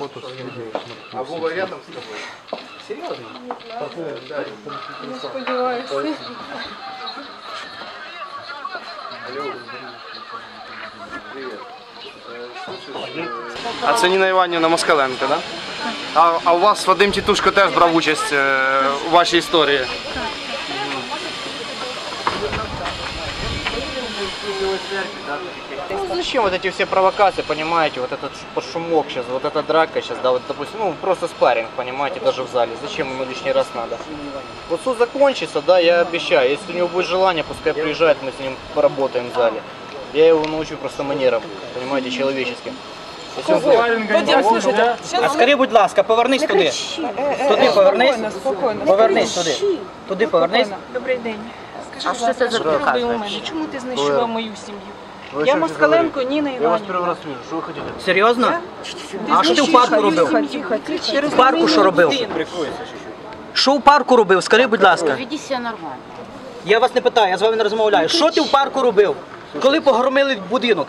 А Вова рядом с тобой? Серьезно? Да. Алло. Привет. Э, э, А це Ніна Іванівна Москаленко, да? А, а у вас Вадим Тітушко теж брав участь е, у вашій історії. Ну, зачем вот эти все провокации, понимаете, вот этот ш- шумок сейчас, вот эта драка сейчас, да, вот, допустим, ну, просто спарринг, понимаете, даже в зале. Зачем ему лишний раз надо? Вот суд закончится, да, я обещаю, если у него будет желание, пускай приезжает, мы с ним поработаем в зале. Я его научу просто манерам, понимаете, человеческим. Если он будет- Вадим, слушайте, А скажи, будь ласка, повернись туди. Туди повернись. спокійно, спокійно. Повернись туди. Туди повернись. Добрий день. А що це за Що ти робив у провокація? мене? Чому ти знищував мою сім'ю? Вы Я о чем Москаленко говорите? Ніна Я вас первый Іванівна. раз вижу, что вы хотите? Серйозно? А що ти в парку робив? Тихо, тихо, тихо. Через парку мою що робив? людину. Що в парку робив? Скажи, будь ласка. Веди себе нормально. Я вас не питаю, я з вами не розмовляю. Що ти в парку робив? Коли погромили будинок?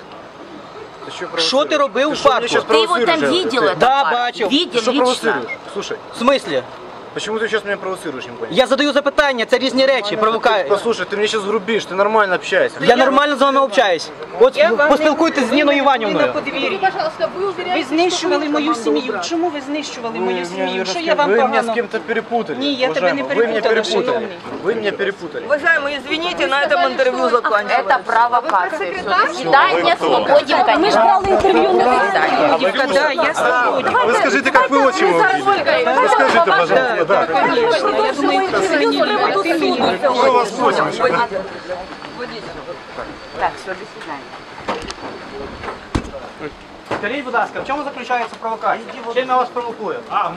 Ты что Що ти робив в парку? сейчас Ты его там видел, этот Да, парк? бачив. Видел Что лично? провоцируешь? Слушай, В смислі? почему ты сейчас меня провоцируешь, не понял? Я задаю запитання, це різні речі, провокаю. Послушай, ты мне сейчас грубишь, ты нормально общайся. Я нормально з вами общаюсь. От Я вам поспілкуйтесь з не- Ніною ви Іванівною. на подвір'ї. Ви знищували мою сім'ю. Чому ви знищували мою сім'ю? Що я вам Вы меня с погано? кем-то перепутали. Не, я тебя не уважаемый. Вы меня перепутала, перепутали. шановный. Вы меня перепутали. Уважаемые, извините, на этом интервью заканчивается. Это провокация. Все, до свидания, свободен, конечно. Никогда, я свободен. Вы скажите, как вы отчиму выглядите? Вы скажите, пожалуйста, да. Конечно, я думаю, ты мені любиш, ти мені любиш. Что у вас отчим еще? Так, все, до свидания. Скажіть, будь ласка, в чому заключається провокація? Чим я вас провокую? А,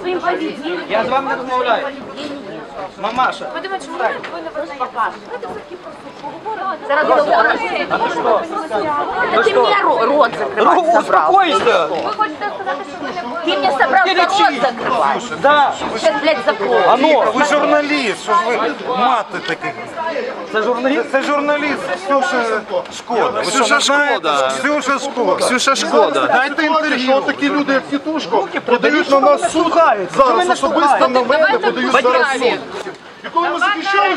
Своим поведением. Я з вами не розмовляю. Мамаша. Зараз договоримося. Это ты мне ро- рот закрывать собрал. Успокойся! Ты мне собрался Ты рот лечи. закрывать. Да, Сейчас, блядь, закрою. а ну, Ви журналіст, що ж ви мати такі? це журналіст. Це журналіст Ксюша Шкода. Ви що, Ксюша не знаєте? Шкода. Ксюша Шкода. Ксюша Шкода. Дайте інтерв'ю, що такі люди, як Тітушко, подають на нас суд. Зараз особисто на мене подають зараз суд.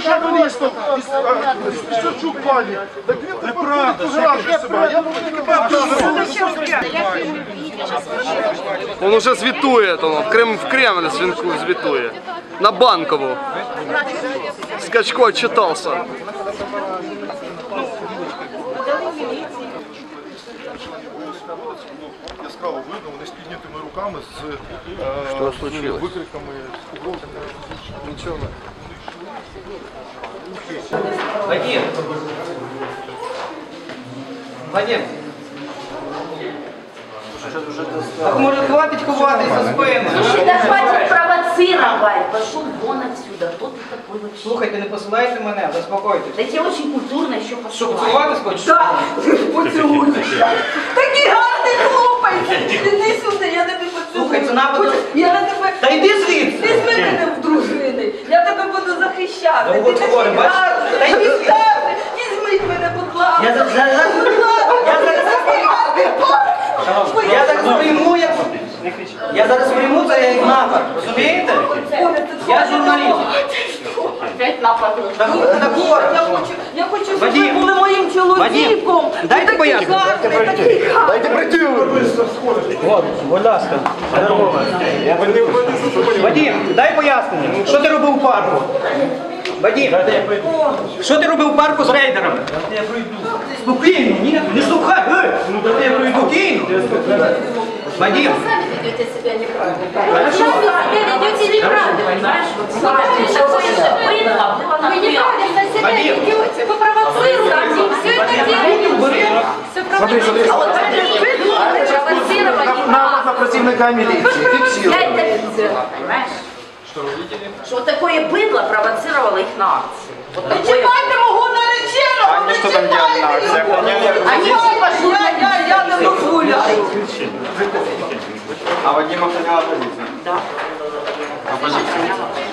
І коли ми захищали журналістів із е, Пісарчук пані, так він тепер підтверджує себе. А я Он уже звітує, то, в, Крем, в Кремль звінку звітує. На Банкову. Скачко отчитался. яскраво видно, вони з піднятими руками, з е, викриками, з угрозами. Нічого. Вадим. Вадим. Так може хватить ховатись за спину? Да хватит провоцировать. Пошел вон отсюда. Кто ты такой вообще? Слухайте, не посилайте мене, заспокойтесь. Да я очень культурно еще Що, пошла. поцілуватись хочеш? Такий гарний хлопець! Іди сюди, я тебе Слухай, це поцілую. напад. Я на тебе... Та йди звідси. Візьми мене в дружини. Я тебе буду захищати. Ну, Ти от такий гарний, такий звідси. Візьміть мене, будь ласка. Я зараз прийму, як... Я зараз прийму це як напад, розумієте? Я журналіст. Опять напад. Я хочу, щоб ви були моїм чоловіком. Дайте поясню. такий гарний. Дайте прийти! От, будь ласка. Вадим, дай пояснення. Що ти робив у парку? Вадим, що ти робив у парку з рейдерами? Я пройду. Спокійно, ні, не слухай. Ей, Ну, дайте я пройду. Спокійно. Вадим, ведете себя неправильно. Хорошо. Вы ведете неправильно, понимаешь? Вот такое же быдло было на Вы неправильно себя Вадим. ведете, вы провоцируете, все это делаете. Все провоцируете. Напад милиции, фиксировали. Я это видела, понимаешь? Что такое быдло провоцировало их на акцию. Вот мого нареченого, не чекайте його. Они все пошли Я, я, я не. А Вадим охраняла позицию? Да. Оппозиция.